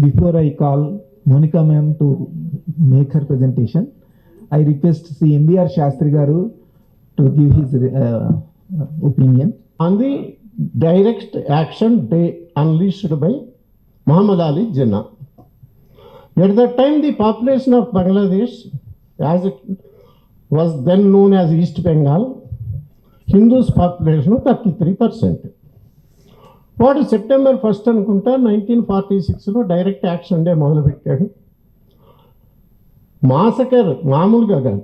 before I call Monica ma'am to make her presentation, I request Sri MBR Shastri Garu to give his uh, opinion. on the direct action they unleashed by Muhammad Ali Jinnah. At that time, the population of Bangladesh, as it was then known as East Bengal, Hindus population 33%. వాడు September first అనుకుంటా nineteen forty సిక్స్లో direct action day మొదలుపెట్టాడు. Massacre మామూలుగా కాదు.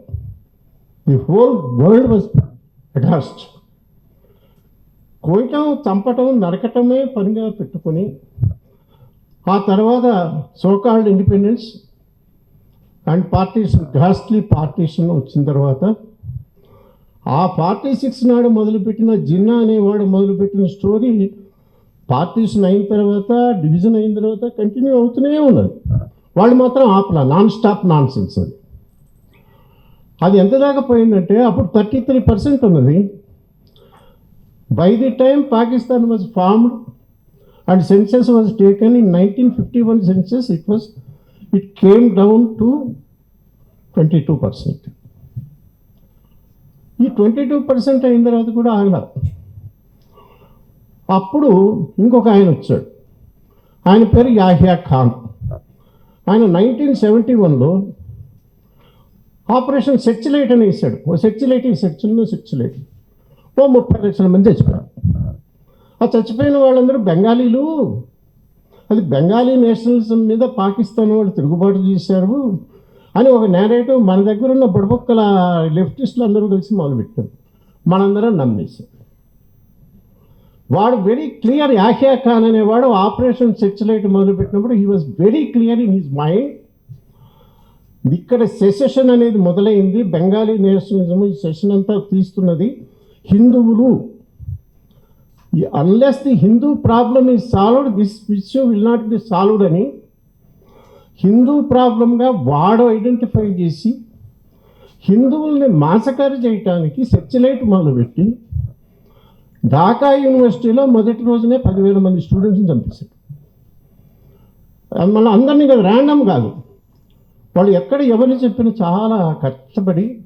The whole world was aghast. కోయటం చంపటం నరకటమే పనిగా పెట్టుకొని ఆ తర్వాత so called independence and partition ghastly partition వచ్చిన తర్వాత ఆ పార్టీ సిక్స్ నాడు మొదలుపెట్టిన జిన్నా అనేవాడు మొదలుపెట్టిన స్టోరీ పార్టీషన్ అయిన తర్వాత డివిజన్ అయిన తర్వాత కంటిన్యూ అవుతూనే ఉన్నది. వాళ్ళు మాత్రం ఆపల నాన్ స్టాప్ నాన్ సెన్స్ అది. అది ఎంత దాకా పోయిందంటే అప్పుడు థర్టీ త్రీ పర్సెంట్ ఉన్నది. By the time Pakistan was formed and census was taken in nineteen fifty one census it was it came down to twenty two percent ఈ twenty two percent అయిన తర్వాత కూడా ఆగల. అప్పుడు ఇంకొక ఆయన వచ్చాడు. ఆయన పేరు యాహియా ఖాన్. ఆయన నైన్టీన్ సెవెంటీ వన్లో ఆపరేషన్ సెర్చ్ లైట్ అని వేశాడు. ఓ సెర్చిలైట్ ఈ సెర్చ్లో సెర్చ్ లైట్ ఓ ముప్పై లక్షల మంది చచ్చిపోయారు. ఆ చచ్చిపోయిన వాళ్ళందరూ బెంగాలీలు. అది బెంగాలీ నేషనలిజం మీద పాకిస్తాన్ వాళ్ళు తిరుగుబాటు చేశారు అని ఒక నేరేటివ్ మన దగ్గర ఉన్న బుడబొక్కల లెఫ్టిస్టులు అందరూ కలిసి మొదలుపెట్టారు. మనందరం నమ్మేశాం. వాడు వెరీ క్లియర్ యాహియా ఖాన్ అనేవాడు ఆపరేషన్ సెచ్యులైట్ మొదలుపెట్టినప్పుడు he was very clear in his mind ఇక్కడ సెసెషన్ అనేది మొదలైంది. బెంగాలీ నేషనలిజం ఈ సెషన్ అంతా తీస్తున్నది హిందువులు. Unless the Hindu problem is solved this issue will not be solved అని హిందూ ప్రాబ్లంగా వాడు ఐడెంటిఫై చేసి హిందువుల్ని మాసకారి చేయటానికి సెచ్యులైట్ మొదలుపెట్టి ఢాకా యూనివర్సిటీలో మొదటి రోజునే పదివేల మంది స్టూడెంట్స్ని చంపేశారు. మన అందరినీ కదా ర్యాండమ్ కాదు. వాళ్ళు ఎక్కడ ఎవరిని చెప్పిన చాలా కష్టపడి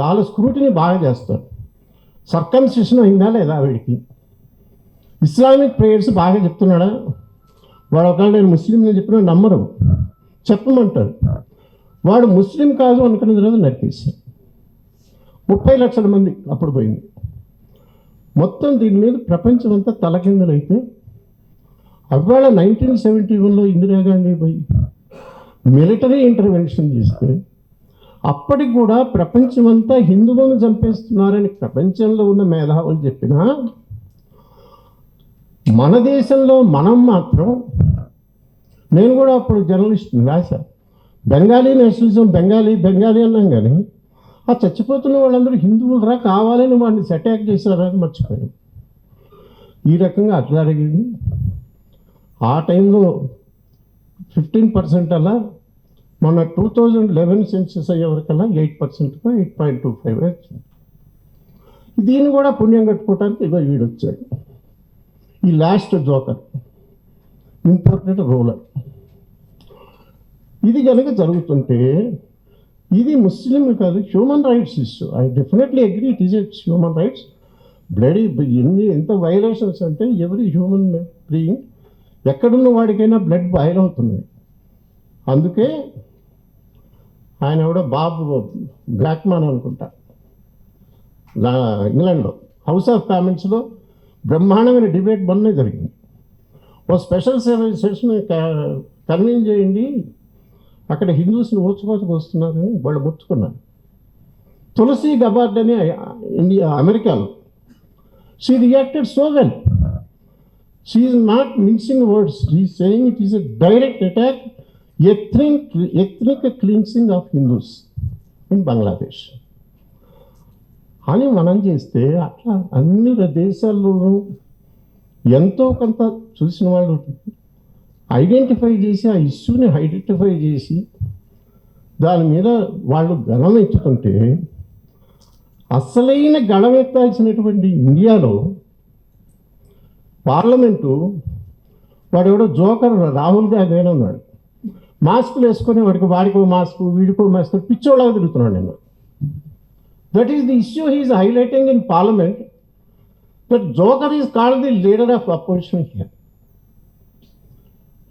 చాలా స్క్రూటిని బాగా చేస్తారు. సర్కంసిషన్ అయిందా లేదా వీడికి? ఇస్లామిక్ ప్రేయర్స్ బాగా చెప్తున్నాడా? వాడు ఒకవేళ నేను ముస్లింని చెప్పినా నమ్మరు. చెప్పమంటారు. వాడు ముస్లిం కాదు అనుకున్న తర్వాత నరికేశారు. ముప్పై లక్షల మంది అప్పుడు పోయింది. మొత్తం దీని మీద ప్రపంచం అంతా తలకిందలైతే అవ్వాళ నైన్టీన్ సెవెంటీ వన్లో ఇందిరాగాంధీ పోయి మిలిటరీ ఇంటర్వెన్షన్ చేస్తే అప్పటికి కూడా ప్రపంచమంతా హిందువులను చంపేస్తున్నారని ప్రపంచంలో ఉన్న మేధావులు చెప్పినా మన దేశంలో మనం మాత్రం నేను కూడా అప్పుడు జర్నలిస్ట్ రాశా. బెంగాలీ నేషనలిజం బెంగాలీ బెంగాలీ అన్నాం కానీ ఆ చచ్చిపోతున్న వాళ్ళందరూ హిందువులు రా కావాలని వాడిని అటాక్ చేశారని మర్చిపోయాం ఈ రకంగా అట్లా జరిగింది. ఆ టైంలో ఫిఫ్టీన్ పర్సెంట్ అలా మన టూ థౌజండ్ లెవెన్ సెన్సెస్ అయ్యేవరకల్లా ఎయిట్ పర్సెంట్గా ఎయిట్ పాయింట్ టూ ఫైవ్ వచ్చింది. దీన్ని కూడా పుణ్యం కట్టుకోవడానికి ఇగో వీడు వచ్చాడు. ఈ లాస్ట్ జోకర్ ఇంపార్టెంట్ రోలర్ ఇది కనుక జరుగుతుంటే ఇది ముస్లిం కాదు human rights issue I definitely agree it is it's human rights bloody ఎన్ని ఎంత వైలేషన్స్ అంటే ఎవరి హ్యూమన్ బీయింగ్ ఎక్కడున్న వాడికైనా బ్లడ్ బాయిల్ అవుతుంది. అందుకే ఆయన కూడా బాబు బ్లాక్ మ్యాన్ అనుకుంటా ఇంగ్లాండ్లో హౌస్ ఆఫ్ కామెంట్స్లో బ్రహ్మాండమైన డిబేట్ మొన్నే జరిగింది. ఓ స్పెషల్ సెషన్ కన్వీన్ చేయండి అక్కడ హిందూస్ని ఊచుకోచుకు వస్తున్నారని వాళ్ళు ముచ్చుకున్నారు తులసి గబార్డ్ అని ఇండియా అమెరికాలో. She reacted so well she's not mincing words she saying it is a direct attack ethnic ethnic cleansing of Hindus in Bangladesh అని మనం చేస్తే అట్లా అన్ని దేశాల్లోనూ ఎంతో కొంత చూసిన వాళ్ళు ఐడెంటిఫై చేసి ఆ ఇష్యూని ఐడెంటిఫై చేసి దాని మీద వాళ్ళు గణం ఎత్తుకుంటే అసలైన గణమెత్తాల్సినటువంటి ఇండియాలో పార్లమెంటు వాడు ఎవడో జోకర్ రాహుల్ గాంధీ అని ఉన్నాడు మాస్కులు వేసుకొని వాడికి వాడికో మాస్క్ వీడికో మాస్క్ పిచ్చోళ్ళగా తిరుగుతున్నాడు నేను that is the issue he's highlighting in parliament that joker is called the leader of opposition here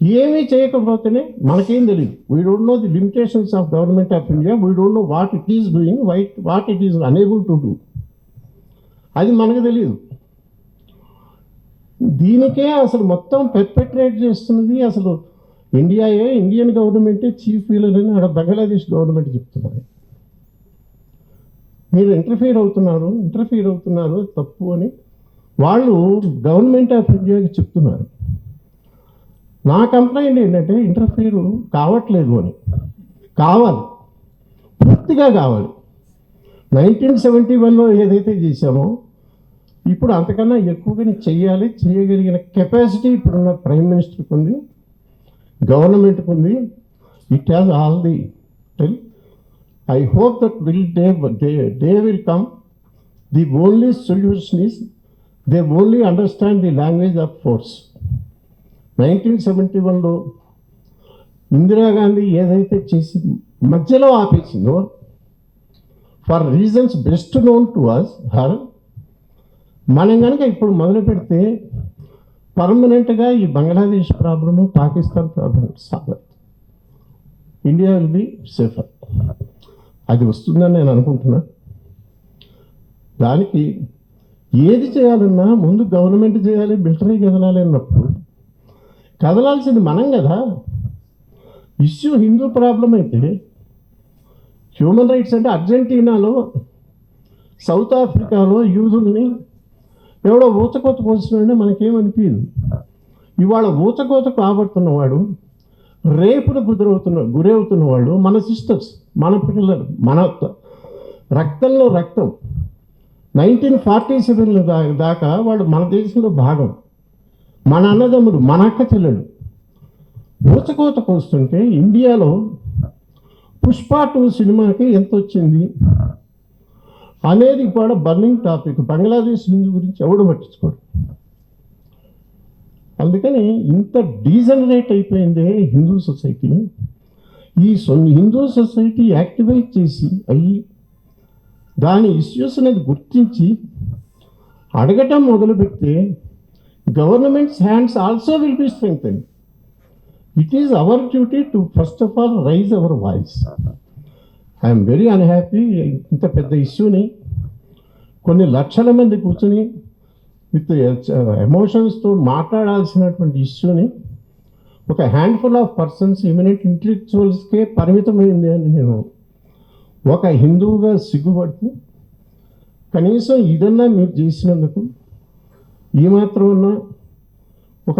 ఏమీ చేయకపోతేనే మనకేం తెలియదు we don't know the limitations of government of India we don't know what it is doing white what it is unable to do అది మనకు తెలియదు దీనికే అసలు మొత్తం పెర్పెట్రేట్ చేస్తున్నది అసలు ఇండియాయే ఇండియన్ గవర్నమెంటే చీఫ్ వీలర్ అని ఆడ బంగ్లాదేశ్ గవర్నమెంట్ చెప్తున్నారు. మీరు ఇంటర్ఫీర్ అవుతున్నారు ఇంటర్ఫీర్ అవుతున్నారు తప్పు అని వాళ్ళు గవర్నమెంట్ ఆఫ్ ఇండియాకి చెప్తున్నారు. నా కంప్లైంట్ ఏంటంటే ఇంటర్ఫీర్ కావట్లేదు అని. కావాలి. పూర్తిగా కావాలి. నైన్టీన్ సెవెంటీ వన్లో ఏదైతే చేశామో ఇప్పుడు అంతకన్నా ఎక్కువగానే చేయాలి చేయగలిగిన కెపాసిటీ ఇప్పుడున్న ప్రైమ్ మినిస్టర్కి ఉంది గవర్నమెంట్కి ఉంది. It has all the tell I hope that will day day day will come the only solution is they only understand the language of force nineteen seventy వన్లో ఇందిరాగాంధీ ఏదైతే చేసి మధ్యలో ఆపేసిందో for reasons best known to us her మనం కనుక ఇప్పుడు మొదలు పెడితే పర్మనెంట్గా ఈ Bangladesh problem Pakistan problem solve. India will be safer. అది వస్తుందని నేను అనుకుంటున్నా. దానికి ఏది చేయాలన్నా ముందు గవర్నమెంట్ చేయాలి మిలిటరీ కదలాలి అన్నప్పుడు కదలాల్సింది మనం కదా. ఇష్యూ హిందూ ప్రాబ్లం అయితే హ్యూమన్ రైట్స్ అంటే అర్జెంటీనాలో సౌత్ ఆఫ్రికాలో యూదుల్ని ఎవడో ఊచకోత కోసినాడే మనకేమనిపించదు ఇవాళ ఊచకోత కాబడుతున్నవాడు రేపును గురవుతున్న గురవుతున్నవాడు మన సిస్టర్స్ మన పిల్లలు మన రక్తంలో రక్తం. నైన్టీన్ ఫార్టీ సెవెన్ దాకా వాళ్ళు మన దేశంలో భాగం. మన అన్నదమ్ములు మన అక్క చెల్లెలు ఊచకోత కోస్తుంటే ఇండియాలో పుష్ప టూ సినిమాకి ఎంత వచ్చింది అనేది కూడా బర్నింగ్ టాపిక్. బంగ్లాదేశ్ హిందూ గురించి ఎవడు పట్టించుకోడు? అందుకని ఇంత డీజనరేట్ అయిపోయిందే హిందూ సొసైటీ. ఈ హిందూ సొసైటీ యాక్టివేట్ చేసి అయ్యి దాని ఇష్యూస్ అనేది గుర్తించి అడగటం మొదలుపెడితే governments hands also will be strength it is our duty to first of all raise our voice I'm very unhappy ఇంత పెద్ద ఇష్యూని కొన్ని లక్షల మంది కూర్చుని విత్ ఎమోషన్స్తో uh, మాట్లాడాల్సినటువంటి ఇష్యూని ఒక హ్యాండ్ఫుల్ ఆఫ్ పర్సన్స్ ఇమినెంట్ ఇంటలెక్చువల్స్కే పరిమితమైంది అని నేను ఒక హిందువుగా సిగ్గుపడుతూ కనీసం ఇదన్నా మీరు చేసినందుకు ఈ మాత్రం ఉన్న ఒక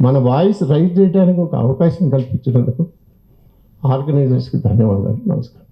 మన వాయిస్ రైజ్ చేయడానికి ఒక అవకాశం కల్పించినందుకు ఆర్గనైజర్స్కి ధన్యవాదాలు. నమస్కారం.